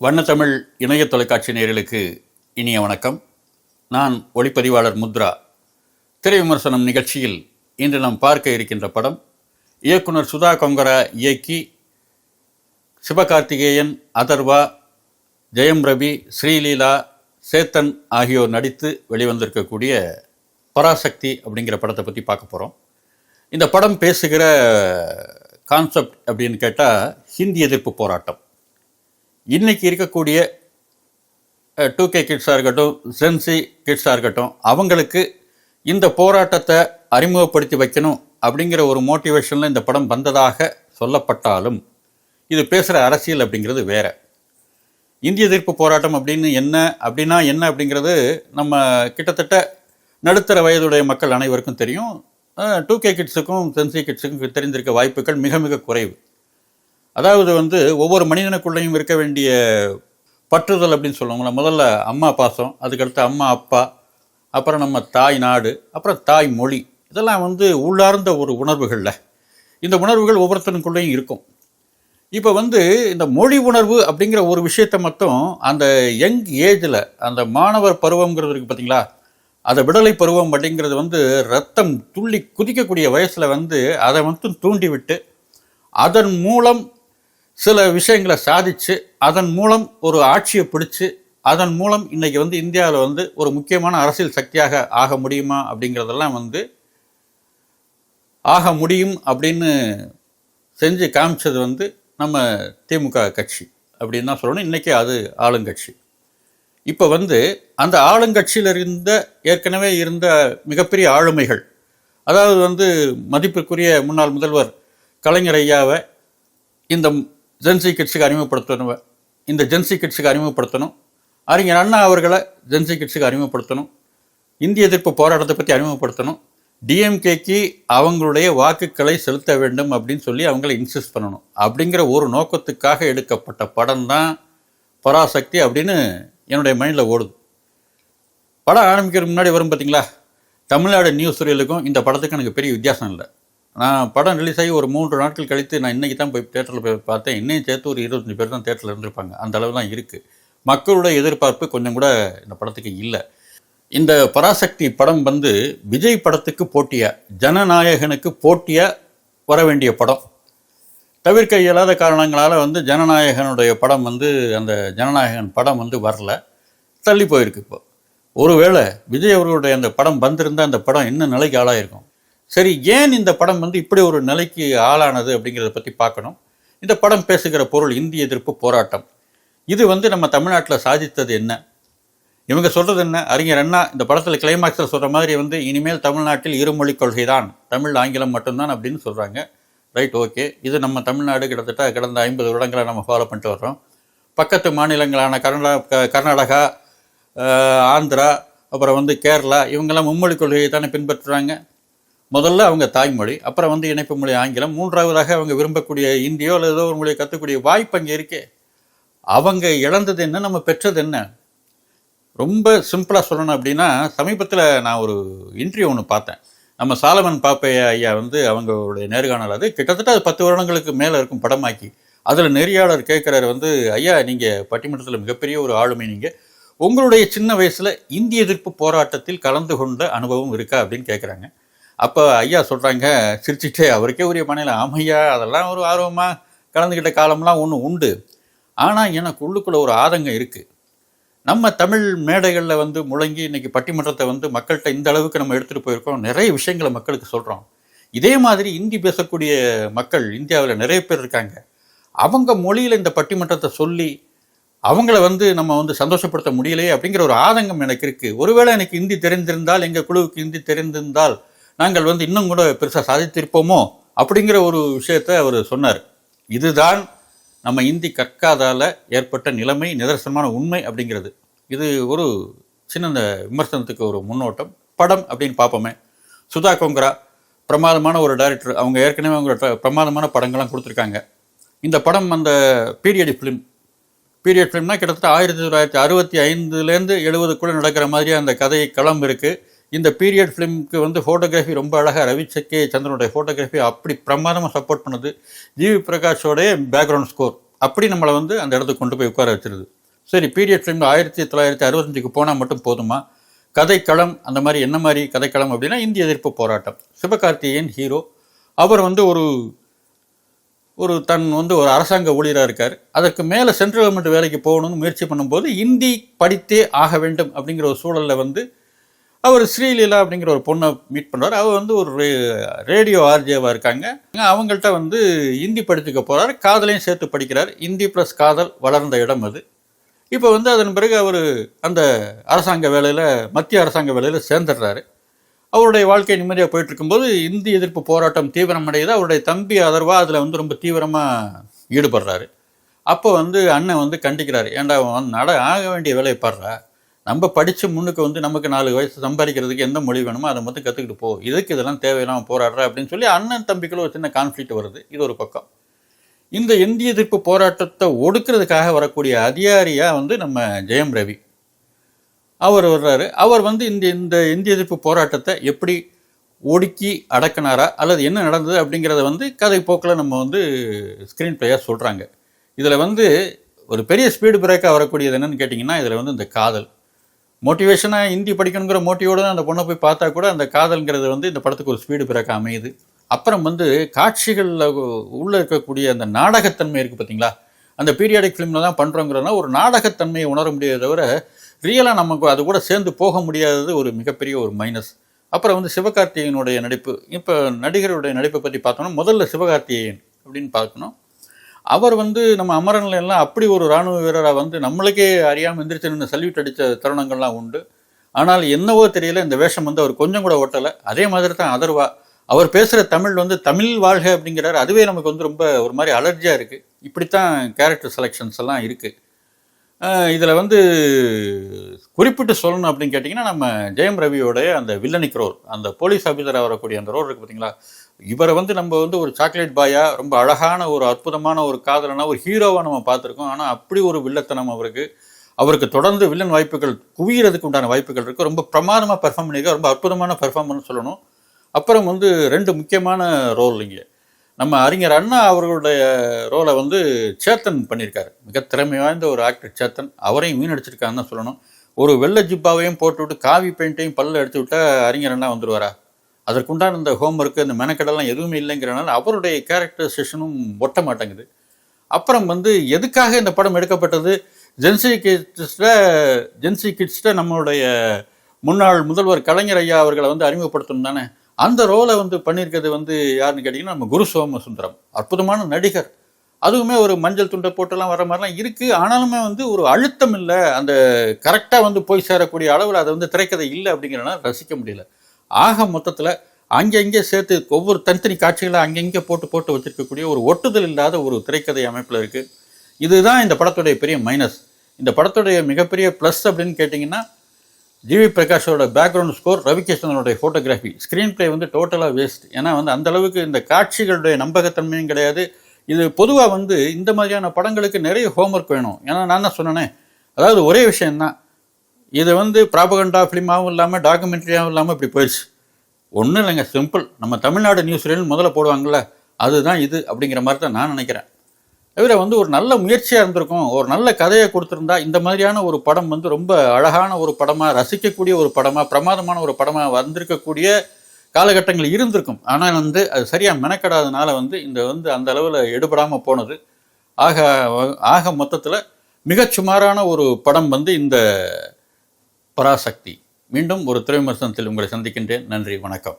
வண்ணத்தமிழ் இணைய தொலைக்காட்சி நேயர்களுக்கு இனிய வணக்கம். நான் ஒளிப்பதிவாளர் முத்ரா. திரை விமர்சனம் நிகழ்ச்சியில் இன்று நாம் பார்க்க இருக்கின்ற படம் இயக்குனர் சுதா கொங்கரா இயக்கி சிவகார்த்திகேயன் அதர்வா ஜெயம் ரவி ஸ்ரீலீலா சேத்தன் ஆகியோர் நடித்து வெளிவந்திருக்கக்கூடிய பராசக்தி அப்படிங்கிற படத்தை பற்றி பார்க்க போகிறோம் இந்த படம் பேசுகிற கான்செப்ட் அப்படின்னு கேட்டால் ஹிந்தி எதிர்ப்பு போராட்டம். இன்னைக்கு இருக்கக்கூடிய டூ கே கிட்ஸாக இருக்கட்டும் சென்சி கிட்ஸாக இருக்கட்டும் அவங்களுக்கு இந்த போராட்டத்தை அறிமுகப்படுத்தி வைக்கணும் அப்படிங்கிற ஒரு மோட்டிவேஷனில் இந்த படம் வந்ததாக சொல்லப்பட்டாலும் இது பேசுகிற அரசியல் அப்படிங்கிறது வேறு. இந்திய எதிர்ப்பு போராட்டம் அப்படின்னு என்ன அப்படின்னா என்ன அப்படிங்கிறது நம்ம கிட்டத்தட்ட நடுத்தர வயதுடைய மக்கள் அனைவருக்கும் தெரியும். டூ கே கிட்ஸுக்கும் சென்சி கிட்ஸுக்கும் தெரிந்திருக்க வாய்ப்புகள் மிக மிக குறைவு. அதாவது வந்து ஒவ்வொரு மனிதனுக்குள்ளேயும் இருக்க வேண்டிய பற்றுதல் அப்படின்னு சொல்லுவாங்களா முதல்ல அம்மா பாசம் அதுக்கடுத்து அம்மா அப்பா அப்புறம் நம்ம தாய் நாடு அப்புறம் தாய் மொழி. இதெல்லாம் வந்து உள்ளார்ந்த ஒரு உணர்வுகளில். இந்த உணர்வுகள் ஒவ்வொருத்தனுக்குள்ளேயும் இருக்கும். இப்போ வந்து இந்த மொழி உணர்வு அப்படிங்கிற ஒரு விஷயத்தை மட்டும் அந்த யங் ஏஜில் அந்த மாணவர் பருவங்கிறது இருக்குது பார்த்தீங்களா அந்த விடலை பருவம் அப்படிங்கிறது வந்து ரத்தம் துள்ளி குதிக்கக்கூடிய வயசில் வந்து அதை மட்டும் தூண்டிவிட்டு அதன் மூலம் சில விஷயங்களை சாதிச்சு அதன் மூலம் ஒரு ஆட்சியை பிடிச்சு அதன் மூலம் இன்னைக்கு வந்து இந்தியாவில் வந்து ஒரு முக்கியமான அரசியல் சக்தியாக ஆக முடியுமா அப்படிங்கிறதெல்லாம் வந்து ஆக முடியும் அப்படின்னு செஞ்சு காமிச்சது வந்து நம்ம திமுக கட்சி அப்படின்னு தான் சொல்லணும். இன்றைக்கி அது ஆளுங்கட்சி. இப்போ வந்து அந்த ஆளுங்கட்சியில் இருந்த ஏற்கனவே இருந்த மிகப்பெரிய ஆளுமைகள் அதாவது வந்து மதிப்பிற்குரிய முன்னாள் முதல்வர் கலைஞர் ஐயாவை இந்த ஜென்சி கிட்ஸுக்கு அறிமுகப்படுத்தணும். இந்த ஜென்சி கிட்ஸுக்கு அறிமுகப்படுத்தணும். அறிஞர் அண்ணா அவர்களை ஜென்சி கிட்ஸுக்கு அறிமுகப்படுத்தணும். இந்திய எதிர்ப்பு போராட்டத்தை பற்றி அறிமுகப்படுத்தணும். டிஎம்கேக்கு அவங்களுடைய வாக்குகளை செலுத்த வேண்டும் அப்படின்னு சொல்லி அவங்கள இன்சிஸ்ட் பண்ணணும். அப்படிங்கிற ஒரு நோக்கத்துக்காக எடுக்கப்பட்ட படம் தான் பராசக்தி அப்படின்னு என்னுடைய மைண்டில் ஓடுது. படம் ஆரம்பிக்கிறதுக்கு முன்னாடி வரும் பார்த்தீங்களா தமிழ்நாடு நியூஸ் சீரியலுக்கும் இந்த படத்துக்கும் எனக்கு பெரிய வித்தியாசம் இல்லை. நான் படம் ரிலீஸ் ஆகி ஒரு மூன்று நாட்கள் கழித்து நான் இன்றைக்கி தான் போய் தேட்டரில் போய் பார்த்தேன். இன்னும் சேர்த்து ஒரு இருபத்தஞ்சி பேர் தான் தேட்டரில் இருந்திருப்பாங்க. அந்த அளவு தான் இருக்குது மக்களோட எதிர்பார்ப்பு கொஞ்சம் கூட இந்த படத்துக்கு இல்லை. இந்த பராசக்தி படம் வந்து விஜய் படத்துக்கு போட்டியாக ஜனநாயகனுக்கு போட்டியாக வர வேண்டிய படம். தவிர்க்க இயலாத காரணங்களால் வந்து ஜனநாயகனுடைய படம் வந்து அந்த ஜனநாயகன் படம் வந்து வரல. தள்ளி போயிருக்கு இப்போ. ஒருவேளை விஜய் அவர்களுடைய அந்த படம் வந்திருந்தால் அந்த படம் என்ன நிலைக்கு ஆளாயிருக்கும். சரி ஏன் இந்த படம் வந்து இப்படி ஒரு நிலைக்கு ஆளானது அப்படிங்கிறத பற்றி பார்க்கணும். இந்த படம் பேசுகிற பொருள் இந்திய எதிர்ப்பு போராட்டம். இது வந்து நம்ம தமிழ்நாட்டில் சாதித்தது என்ன? இவங்க சொல்கிறது என்ன? அறிஞர் அண்ணா இந்த படத்தில் கிளைமாக்ஸில் சொல்கிற மாதிரி வந்து இனிமேல் தமிழ்நாட்டில் இருமொழி கொள்கை தான் தமிழ் ஆங்கிலம் மட்டும்தான் அப்படின்னு சொல்கிறாங்க ரைட் ஓகே இது நம்ம தமிழ்நாடு கிட்டத்தட்ட கடந்த ஐம்பது வருடங்களை நம்ம ஃபாலோ பண்ணிட்டு வர்றோம். பக்கத்து மாநிலங்களான கர்நா கர்நாடகா ஆந்திரா அப்புறம் வந்து கேரளா இவங்கெல்லாம் மும்மொழி கொள்கையை தானே பின்பற்றுறாங்க. முதல்ல அவங்க தாய்மொழி அப்புறம் வந்து இணைப்பு மொழி ஆங்கிலம் மூன்றாவதாக அவங்க விரும்பக்கூடிய இந்தியோ அல்லது ஏதோ ஒரு மொழியை கற்றுக்கூடிய வாய்ப்பு அங்கே இருக்கே. அவங்க இழந்தது என்ன நம்ம பெற்றது என்ன? ரொம்ப சிம்பிளாக சொல்லணும் அப்படின்னா சமீபத்தில் நான் ஒரு இன்டர்வியூ ஒன்று பார்த்தேன். நம்ம சாலமன் பாப்பைய ஐயா வந்து அவங்களுடைய நேர்காணல் அது கிட்டத்தட்ட அது பத்து வருடங்களுக்கு மேலே இருக்கும் படமாக்கி. அதில் நெறியாளர் கேட்குறாரு வந்து ஐயா நீங்கள் பட்டிமன்றத்தில் மிகப்பெரிய ஒரு ஆளுமை நீங்கள் உங்களுடைய சின்ன வயசில் இந்திய எதிர்ப்பு போராட்டத்தில் கலந்து கொண்ட அனுபவம் இருக்கா? அப்படின்னு கேட்குறாங்க அப்போ ஐயா சொல்கிறாங்க சிரிச்சிட்டே அவருக்கே உரிய மனையில் ஆமையா அதெல்லாம் ஒரு ஆர்வமாக கலந்துக்கிட்ட காலம்லாம் ஒன்று உண்டு. ஆனால் எனக்கு உள்ளுக்குள்ளே ஒரு ஆதங்கம் இருக்குது நம்ம தமிழ் மேடைகளில் வந்து முழங்கி இன்றைக்கி பட்டிமன்றத்தை வந்து மக்கள்கிட்ட இந்த அளவுக்கு நம்ம எடுத்துகிட்டு போயிருக்கோம். நிறைய விஷயங்களை மக்களுக்கு சொல்கிறோம் இதே மாதிரி இந்தி பேசக்கூடிய மக்கள் இந்தியாவில் நிறைய பேர் இருக்காங்க. அவங்க மொழியில் இந்த பட்டிமன்றத்தை சொல்லி அவங்கள வந்து நம்ம வந்து சந்தோஷப்படுத்த முடியலையே அப்படிங்கிற ஒரு ஆதங்கம் எனக்கு இருக்குது ஒருவேளை எனக்கு இந்தி தெரிந்திருந்தால் எங்கள் குழுவுக்கு இந்தி தெரிந்திருந்தால் நாங்கள் வந்து இன்னும் கூட பெருசாக சாதித்திருப்போமோ அப்படிங்கிற ஒரு விஷயத்தை அவர் சொன்னார். இதுதான் நம்ம இந்தி கற்காதால் ஏற்பட்ட நிலைமை நிதர்சனமான உண்மை அப்படிங்கிறது. இது ஒரு சின்ன விமர்சனத்துக்கு ஒரு முன்னோட்டம். படம் அப்படின்னு பார்ப்போமே. சுதா கொங்கரா பிரமாதமான ஒரு டைரக்டர் அவங்க ஏற்கனவே அவங்க பிரமாதமான படங்கள்லாம் கொடுத்துருக்காங்க. இந்த படம் அந்த பீரியட் ஃபிலிம் பீரியட் ஃபிலிம்னா கிட்டத்தட்ட ஆயிரத்தி தொள்ளாயிரத்தி அறுபத்தி ஐந்துலேருந்து எழுபதுக்குள்ளே நடக்கிற மாதிரி அந்த கதை களம் இருக்குது இந்த பீரியட் ஃபிலிம்க்கு வந்து ஃபோட்டோகிராஃபி ரொம்ப அழகாக ரவி சக்கே சந்திரனுடைய ஃபோட்டோகிராஃபி அப்படி பிரமாதமாக சப்போர்ட் பண்ணுது ஜிவி பிரகாஷோடைய பேக்ரவுண்ட் ஸ்கோர் அப்படி நம்மளை வந்து அந்த இடத்துக்கு கொண்டு போய் உட்கார வச்சிருது. சரி பீரியட் ஃபிலிம் ஆயிரத்தி தொள்ளாயிரத்தி அறுபத்தஞ்சுக்கு போனால் மட்டும் போதுமா? கதைக்களம் அந்த மாதிரி என்ன மாதிரி கதைக்களம் அப்படின்னா இந்திய எதிர்ப்பு போராட்டம். சிவகார்த்திகேயன் ஹீரோ அவர் வந்து ஒரு ஒரு தன் வந்து ஒரு அரசாங்க ஊழியராக இருக்கார். அதற்கு மேலே சென்ட்ரல் கவர்மெண்ட் வேலைக்கு போகணும்னு முயற்சி பண்ணும்போது இந்தி படித்தே ஆக வேண்டும் அப்படிங்கிற ஒரு சூழலில் வந்து அவர் ஸ்ரீலீலா அப்படிங்கிற ஒரு பொண்ணை மீட் பண்ணுறார் அவர் வந்து ஒரு ரேடியோ ஆர்ஜேவாக இருக்காங்க. அவங்கள்ட்ட வந்து இந்தி படிச்சுக்க போகிறார் காதலையும் சேர்த்து படிக்கிறார். இந்தி ப்ளஸ் காதல் வளர்ந்த இடம் அது. இப்போ வந்து அதன் பிறகு அவர் அந்த அரசாங்க வேலையில் மத்திய அரசாங்க வேலையில் சேர்ந்துடுறாரு. அவருடைய வாழ்க்கை நிம்மதியாக போயிட்டு இருக்கும்போது இந்தி எதிர்ப்பு போராட்டம் தீவிரமடையுது. அவருடைய தம்பி அதர்வா அதில் வந்து ரொம்ப தீவிரமாக ஈடுபடுறாரு. அப்போ வந்து அண்ணன் வந்து கண்டிக்கிறார். ஏன்டா அவன் நட ஆக வேண்டிய வேலையை பாடுறா? நம்ம படித்து முன்னுக்கு வந்து நமக்கு நாலு வயசு சம்பாதிக்கிறதுக்கு எந்த மொழி வேணுமோ அதை மட்டும் கற்றுக்கிட்டு போ. இதுக்கு இதெல்லாம் தேவையில்லாமல் போராடுற அப்படின்னு சொல்லி அண்ணன் தம்பிக்குள்ள ஒரு சின்ன கான்ஃப்ளிக்ட் வருது. இது ஒரு பக்கம். இந்த இந்திய எதிர்ப்பு போராட்டத்தை ஒடுக்கிறதுக்காக வரக்கூடிய அதிகாரியாக வந்து நம்ம ஜெயம் ரவி. அவர் வர்றாரு. அவர் வந்து இந்த இந்த இந்திய எதிர்ப்பு போராட்டத்தை எப்படி ஒடுக்கி அடக்கினாரா அல்லது என்ன நடந்தது அப்படிங்கிறத வந்து கதை போக்கில் நம்ம வந்து ஸ்க்ரீன் பிளேயாக சொல்கிறாங்க இதில் வந்து ஒரு பெரிய ஸ்பீடு பிரேக்காக வரக்கூடியது என்னென்னு கேட்டிங்கன்னா இதில் வந்து இந்த காதல். மோட்டிவேஷனாக ஹிந்தி படிக்கணுங்கிற மோட்டிவோடு தான் அந்த பொண்ணை போய் பார்த்தா கூட அந்த காதல்ங்கிறது வந்து இந்த படத்துக்கு ஒரு ஸ்பீடு பிறக்க அமையுது. அப்புறம் வந்து காட்சிகளில் உள்ளே இருக்கக்கூடிய அந்த நாடகத்தன்மை இருக்குது பார்த்தீங்களா அந்த பீரியாடிக் ஃபிலிமில் தான் பண்ணுறோங்கிறதுனா ஒரு நாடகத்தன்மையை உணர முடியாத தவிர ரியலாக நமக்கு அது கூட சேர்ந்து போக முடியாதது ஒரு மிகப்பெரிய ஒரு மைனஸ் அப்புறம் வந்து சிவகார்த்திகேயனுடைய நடிப்பு. இப்போ நடிகருடைய நடிப்பை பற்றி பார்த்தோம்னா முதல்ல சிவகார்த்திகேயன் அப்படின்னு பார்க்கணும். அவர் வந்து நம்ம அமரன்ல எல்லாம் அப்படி ஒரு இராணுவ வீரராக வந்து நம்மளுக்கே அறியாமல் எந்திரிச்சு நின்று சல்யூட் அடித்த தருணங்கள்லாம் உண்டு. ஆனால் என்னவோ தெரியல இந்த வேஷம் வந்து அவர் கொஞ்சம் கூட ஒட்டலை அதே மாதிரி தான் அதர்வா. அவர் பேசுகிற தமிழ் வந்து தமிழ் வாழ்க அப்படிங்கிறார். அதுவே நமக்கு வந்து ரொம்ப ஒரு மாதிரி அலர்ஜியாக இருக்குது இப்படித்தான் கேரக்டர் செலெக்ஷன்ஸ் எல்லாம் இருக்குது இதில் வந்து குறிப்பிட்டு சொல்லணும் அப்படின்னு கேட்டிங்கன்னா நம்ம ஜெயம் ரவியோடைய அந்த வில்லனிக் ரோல் அந்த போலீஸ் ஆஃபீஸராக வரக்கூடிய அந்த ரோல் இருக்குது பார்த்தீங்களா இவரை வந்து நம்ம வந்து ஒரு சாக்லேட் பாயாக ரொம்ப அழகான ஒரு அற்புதமான ஒரு காதலனா ஒரு ஹீரோவாக நம்ம பார்த்துருக்கோம். ஆனால் அப்படி ஒரு வில்லத்தனம் அவருக்கு அவருக்கு தொடர்ந்து வில்லன் வாய்ப்புகள் குவியறதுக்கு உண்டான வாய்ப்புகள் இருக்குது ரொம்ப பிரமாதமாக பெர்ஃபார்ம் பண்ணியிருக்காரு. ரொம்ப அற்புதமான பெர்ஃபார்மன்ஸ் சொல்லணும். அப்புறம் வந்து ரெண்டு முக்கியமான ரோல் இங்கே. நம்ம அறிஞர் அண்ணா அவர்களுடைய ரோலை வந்து சேத்தன் பண்ணியிருக்காரு. மிக திறமை வாய்ந்த ஒரு ஆக்டர் சேத்தன். அவரையும் மீனடிச்சிருக்காருன்னு தான் சொல்லணும். ஒரு வெள்ளை ஜிப்பாவையும் போட்டுவிட்டு காவி பெயிண்ட்டையும் பல்ல எடுத்து விட்டால் அறிஞர் அண்ணா வந்துடுவாரா அதற்குண்டான இந்த ஹோம்ஒர்க்கு இந்த மெனக்கடெல்லாம் எதுவுமே இல்லைங்கிறனால அவருடைய கேரக்டர் செஷனும் ஒட்ட மாட்டேங்குது. அப்புறம் வந்து எதுக்காக இந்த படம் எடுக்கப்பட்டது? ஜென்சி கிட்ஸில் ஜென்சி கிட்ஸில் நம்மளுடைய முன்னாள் முதல்வர் கலைஞர் ஐயா அவர்களை வந்து அறிமுகப்படுத்தணும் தானே அந்த ரோலை வந்து பண்ணியிருக்கிறது வந்து யாருன்னு கேட்டிங்கன்னா நம்ம குரு சோமசுந்தரம். அற்புதமான நடிகர். அதுவுமே ஒரு மஞ்சள் துண்டை போட்டெல்லாம் வர மாதிரிலாம் இருக்குது ஆனாலுமே வந்து ஒரு அழுத்தம் இல்லை. அந்த கரெக்டாக வந்து போய் சேரக்கூடிய அளவில் அதை வந்து திரைக்கதை இல்லை அப்படிங்கிறனால ரசிக்க முடியல. ஆக மொத்தத்தில் அங்கங்கே சேர்த்து ஒவ்வொரு தனித்தனி காட்சிகளை அங்கங்கே போட்டு போட்டு வச்சிருக்கக்கூடிய ஒரு ஒட்டுதல் இல்லாத ஒரு திரைக்கதை அமைப்பில் இருக்குது இதுதான் இந்த படத்துடைய பெரிய மைனஸ். இந்த படத்துடைய மிகப்பெரிய ப்ளஸ் அப்படின்னு கேட்டிங்கன்னா ஜிவி பிரகாஷோட பேக்ரவுண்ட் ஸ்கோர் ரவிகிருஷ்ணனுடைய ஃபோட்டோகிராஃபி ஸ்க்ரீன் ப்ளே வந்து டோட்டலாக வேஸ்ட் ஏன்னா வந்து அந்த அளவுக்கு இந்த காட்சிகளுடைய நம்பகத்தன்மையும் கிடையாது. இது பொதுவாக வந்து இந்த மாதிரியான படங்களுக்கு நிறைய ஹோம்ஒர்க் வேணும். ஏன்னா நான் தான் சொன்னேனே? அதாவது ஒரே விஷயந்தான் இது வந்து ப்ராபகண்டா ஃபிலிமாகவும் இல்லாமல் டாக்குமெண்ட்ரியாகவும் இல்லாமல் இப்படி போயிடுச்சு. ஒன்றும் இல்லைங்க சிம்பிள் நம்ம தமிழ்நாடு நியூஸ் ரீல் முதல்ல போடுவாங்கள்ல அதுதான் இது அப்படிங்கிற மாதிரி தான் நான் நினைக்கிறேன். தவிர வந்து ஒரு நல்ல முயற்சியாக இருந்திருக்கும். ஒரு நல்ல கதையை கொடுத்துருந்தா இந்த மாதிரியான ஒரு படம் வந்து ரொம்ப அழகான ஒரு படமாக ரசிக்கக்கூடிய ஒரு படமாக பிரமாதமான ஒரு படமாக வந்திருக்கக்கூடிய காலகட்டங்கள் இருந்திருக்கும். ஆனால் வந்து அது சரியாக மெனக்கடாதனால வந்து இந்த வந்து அந்த அளவில் எடுபடாமல் போனது. ஆக ஆக மொத்தத்தில் மிகச் சுமாரான ஒரு படம் வந்து இந்த பராசக்தி. மீண்டும் ஒரு திரை விமர்சனத்தில் உங்களை சந்திக்கின்றேன். நன்றி வணக்கம்.